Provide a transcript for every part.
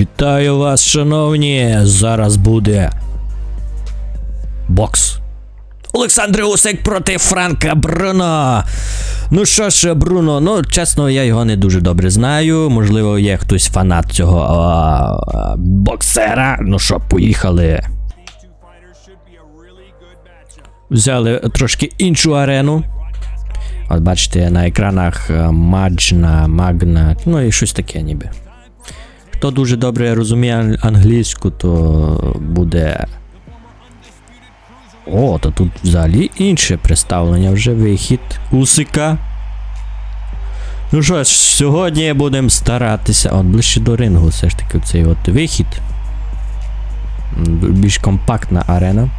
Вітаю вас, шановні! Зараз буде бокс. Олександр Усик проти Франка Бруно. Ну що ж, Бруно, ну чесно, я його не дуже добре знаю. Можливо, є хтось фанат цього а, а, боксера. Ну що, поїхали. Взяли трошки іншу арену. От бачите, на екранах е, Маджна, Магна, ну і щось таке ніби. Хто дуже добре розуміє англійську, то буде. О, то тут взагалі інше представлення, вже вихід Усика. Ну що ж, сьогодні будемо старатися. От ближче до рингу, все ж таки, цей от вихід. Більш компактна арена.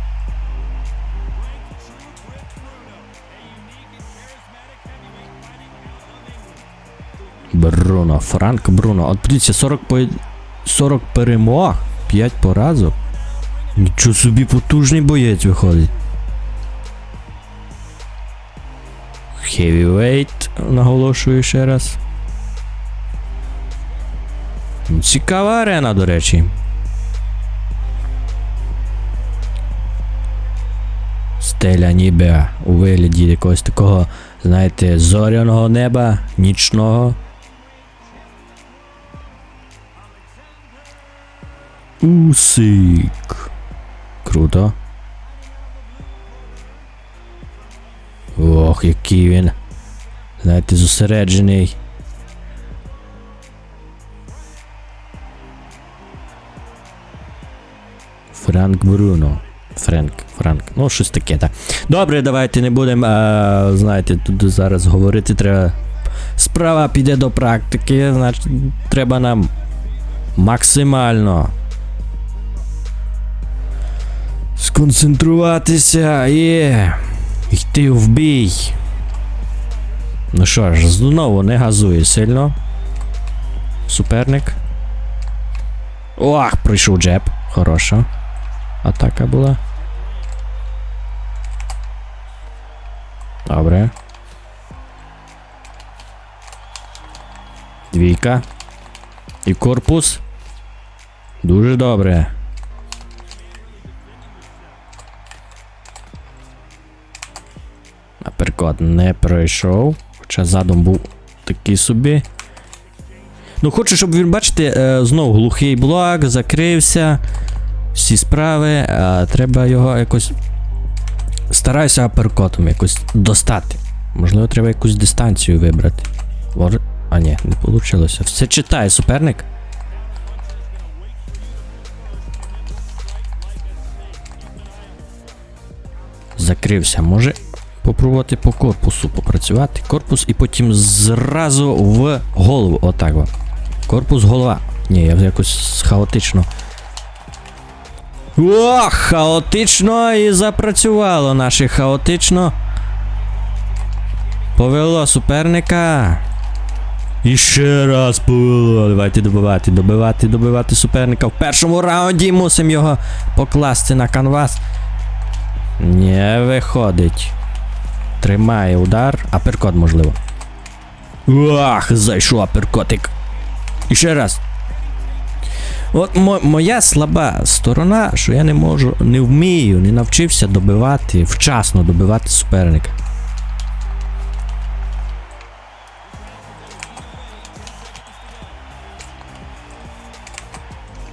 Бруно, Франк Бруно. От подивіться, 40, по... 40 перемог, 5 поразок. Нічого собі потужний боєць виходить. Heavyweight, наголошую ще раз. Цікава арена, до речі. Стеля ніби у вигляді якогось такого, знаєте, зоряного неба, нічного. Усик. Круто. Ох, який він. Знаєте, зосереджений. Франк Бруно. Френк, Франк. Ну, щось таке, так. Добре, давайте не будемо, знаєте, тут зараз говорити треба. Справа піде до практики, значить, треба нам максимально сконцентруватися і йти в бій. Ну що ж, знову не газує сильно. Суперник. Ох, пройшов джеб. Хороша. Атака була. Добре. Двійка. І корпус. Дуже добре. Аперкот не пройшов. Хоча задум був такий собі. Ну, хочу, щоб він, бачите, е, знов глухий блок, закрився. Всі справи. А треба його якось. Стараюся аперкотом якось достати. Можливо, треба якусь дистанцію вибрати. А ні, не вийшло. Все читає суперник. Закрився. Може попробувати по корпусу попрацювати. Корпус і потім зразу в голову. Отак. От. Корпус, голова. Ні, я якось хаотично. О, хаотично і запрацювало наше хаотично. Повело суперника. І ще раз повело. Давайте добивати, добивати, добивати суперника. В першому раунді мусимо його покласти на канвас. Не виходить. Тримає удар. Аперкот, можливо. Ах, зайшов аперкотик. І ще раз. От мо- моя слаба сторона, що я не можу, не вмію, не навчився добивати, вчасно добивати суперника.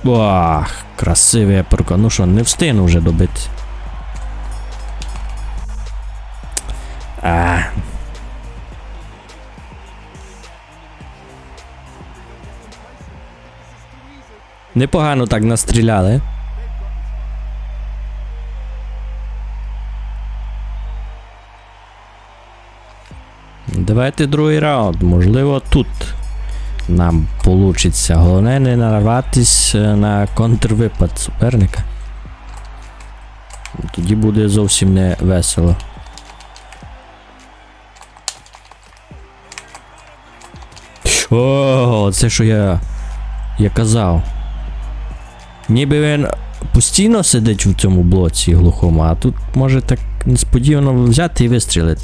Ох, красивий аперкот. Ну що, не встигну вже добити. А. Непогано так настріляли. Давайте другий раунд. Можливо, тут нам получиться. Головне не нарватись е, на контрвипад суперника. Тоді буде зовсім не весело. О, це що я. Я казав. Ніби він постійно сидить в цьому блоці глухому, а тут може так несподівано взяти і вистрілити.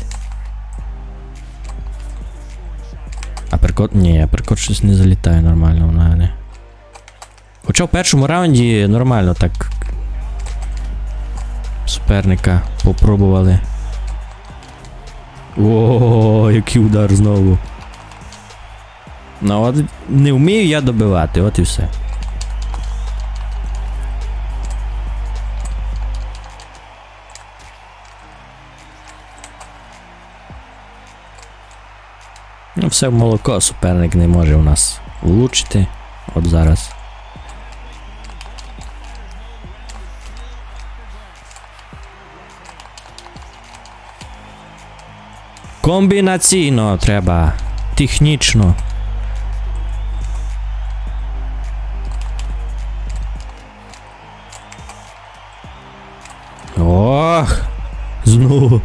Аперкот. Ні, аперкот щось не залітає нормально в мене. Хоча в першому раунді нормально так. Суперника попробували. О, який удар знову. Ну от не вмію я добивати, от і все. Ну, все в молоко суперник не може у нас влучити. От зараз. Комбінаційно треба. Технічно. Ох! Знову.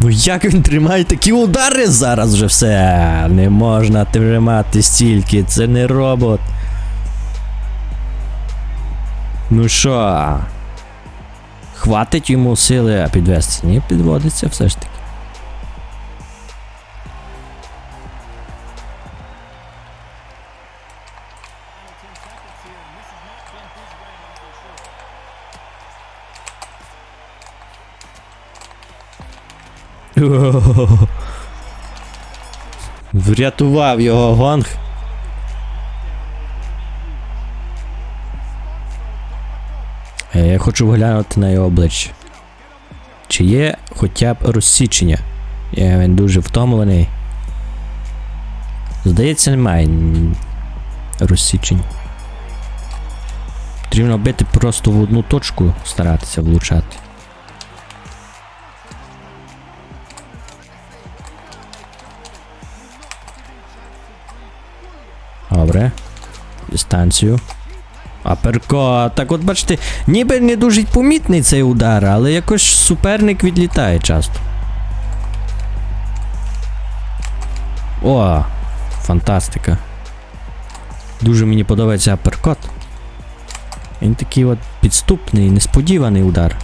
Ну як він тримає такі удари зараз вже все. Не можна тримати стільки, це не робот. Ну що? Хватить йому сили підвести? Ні, підводиться все ж таки. Врятував його гонг. Е, Я хочу глянути на його обличчя. Чи є хоча б розсічення? Я, він дуже втомлений. Здається, немає розсічень. Потрібно бити просто в одну точку, старатися влучати. Дистанцію. Аперко. Так от бачите, ніби не дуже помітний цей удар, але якось суперник відлітає часто. О, фантастика. Дуже мені подобається аперкот. Він такий от підступний, несподіваний удар.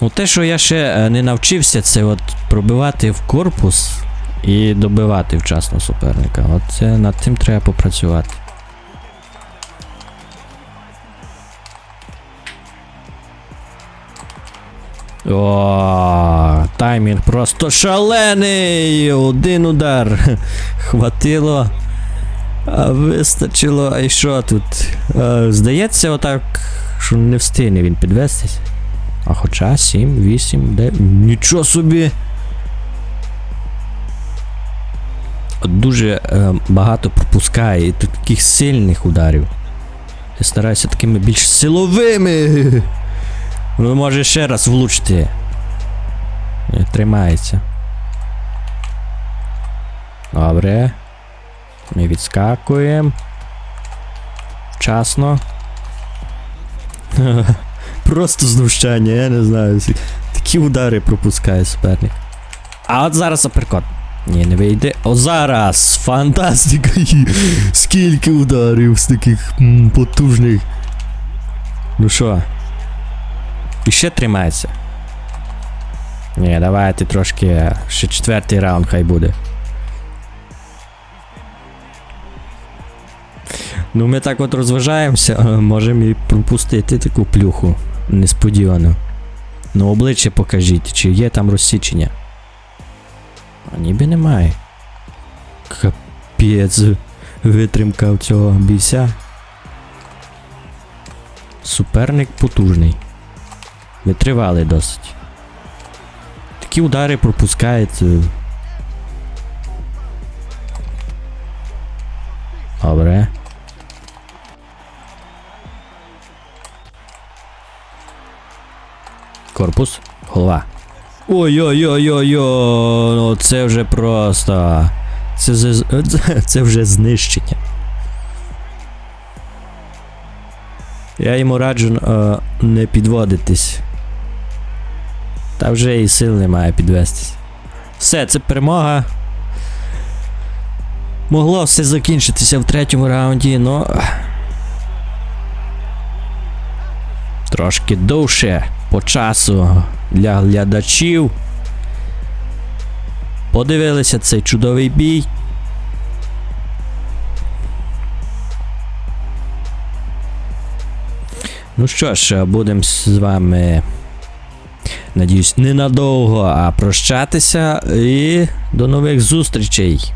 Ну, те, що я ще е, не навчився, це от пробивати в корпус і добивати вчасно суперника. От це над тим треба попрацювати. О, таймінг просто шалений! Один удар. Хватило. А вистачило, а й що тут? Е, здається, отак, що не встигне він підвестись. А хоча 7, 8, 9. Нічого собі. Дуже е, багато пропускає і таких сильних ударів. Я стараюся такими більш силовими. Ну, може ще раз влучити. Тримається. Добре. Ми відскакуємо. Вчасно. Просто знущання, я не знаю. Такі удари пропускає суперник. А от зараз аперкот. Ні, не вийде. О, зараз! Фантастика! Скільки ударів з таких м, потужних. Ну що? І ще тримається. Ні, давайте трошки. Ще четвертий раунд хай буде. Ну, ми так от розважаємося, можемо і пропустити таку плюху несподівано. Ну, обличчя покажіть, чи є там розсічення. А ніби немає. Капець. Витримка в цього бійця. Суперник потужний. Витривалий досить. Такі удари пропускають. е. Добре. Корпус, голова. Ой-ой-ой-ой-ой, ну це вже просто. Це, це, це вже знищення. Я йому раджу е, не підводитись. Та вже і сил немає підвестись. Все, це перемога. Могло все закінчитися в третьому раунді, но. Трошки довше по часу для глядачів. подивилися цей чудовий бій. Ну що ж, будемо з вами. Надіюсь, ненадовго, а прощатися. І до нових зустрічей.